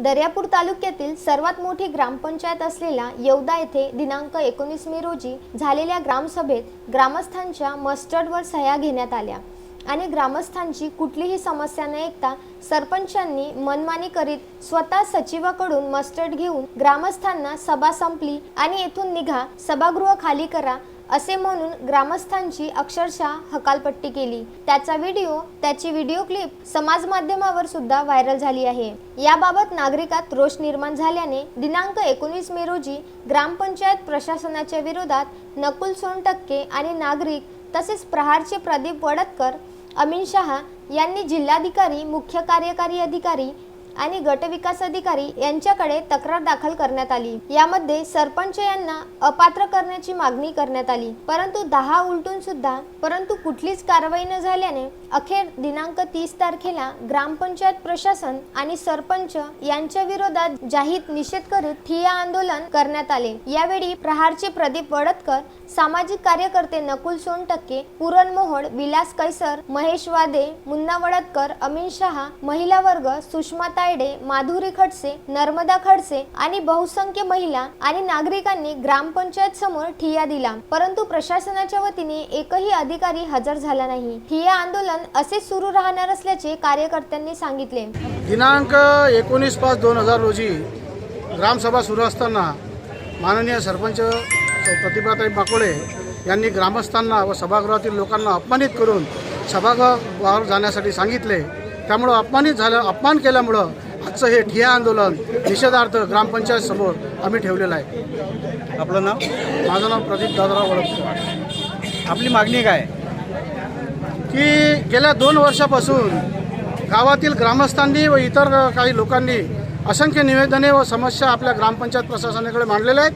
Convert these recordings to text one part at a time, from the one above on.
दर्यापूर तालुक्यातील सर्वात मोठी ग्रामपंचायत असलेल्या येवदा येथे दिनांक एकोणीस मे रोजी झालेल्या ग्रामसभेत ग्रामस्थांच्या मस्टर्डवर सह्या घेण्यात आल्या. आणि ग्रामस्थांची कुठलीही समस्या न ऐकता सरपंचांनी मनमानी करीत स्वतः सचिवाकडून मस्टर्ड घेऊन ग्रामस्थांना सभा संपली आणि येथून निघा सभागृह खाली करा असे म्हणून ग्रामस्थांची अक्षरशः हकालपट्टी केली. त्याचा व्हिडिओ त्याची व्हिडिओ क्लिप समाज माध्यमावर सुद्धा व्हायरल झाली आहे. याबाबत नागरिकात रोष निर्माण झाल्याने दिनांक एकोणीस मे रोजी ग्रामपंचायत प्रशासनाच्या विरोधात नकुल सोनटक्के आणि नागरिक तसेच प्रहारचे प्रदीप वडतकर अमिन शहा यांनी जिल्हाधिकारी मुख्य कार्यकारी अधिकारी आणि गटविकास अधिकारी यांच्याकडे तक्रार दाखल करण्यात आली. यामध्ये सरपंच यांना अपात्र करण्याची मागणी करण्यात आली. परंतु दहा उलटून सुद्धा परंतु कुठलीच कारवाई न झाल्याने अखेर दिनांक तीस तारखेला ग्रामपंचायत प्रशासन आणि सरपंच यांच्या विरोधात जाहीर निषेध करीत ठिय्या आंदोलन करण्यात आले. यावेळी प्रहारचे प्रदीप वडतकर सामाजिक कार्यकर्ते नकुल सोनटक्के पुरण मोहोळ विलास कैसर महेश वादे मुन्ना वडतकर अमिन शहा महिला वर्ग सुषमा तायडे माधुरी खडसे नर्मदा खडसे आणि बहुसंख्य महिला आणि नागरिकांनी ग्रामपंचायत समोर ठिय्या दिला. परंतु प्रशासनाच्या वतीने एकही अधिकारी हजर झाला नाही. ठिया आंदोलन असे सुरू राहणार असल्याचे कार्यकर्त्यांनी सांगितले. दिनांक एकोणीस पाच दोन हजार रोजी ग्रामसभा सुरू असताना माननीय सरपंच प्रतिभाताई बाकोळे यांनी ग्रामस्थांना व सभागृहातील लोकांना अपमानित करून सभागृहावर जाण्यासाठी सांगितले. त्यामुळं अपमानित झालं अपमान केल्यामुळं आजचं हे ठिय्या आंदोलन निषेधार्थ ग्रामपंचायत समोर आम्ही ठेवलेलं आहे. आपलं नाव? माझं नाव प्रदीप दादराव वडतकर आपली मागणी काय? की गेल्या दोन वर्षापासून गावातील ग्रामस्थांनी व इतर काही लोकांनी असंख्य निवेदने व समस्या आपल्या ग्रामपंचायत प्रशासनाकडे मांडलेल्या आहेत.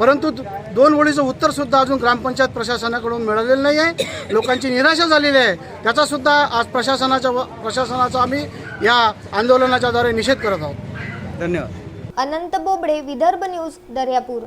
परंतु दोन ओळीचं उत्तरसुद्धा अजून ग्रामपंचायत प्रशासनाकडून मिळालेलं नाही आहे. लोकांची निराशा झालेली आहे. त्याचासुद्धा आज प्रशासनाच्या व- प्रशासनाचा आम्ही या आंदोलनाच्या द्वारे निषेध करत आहोत. धन्यवाद. अनंत बोबडे विदर्भ न्यूज दर्यापूर.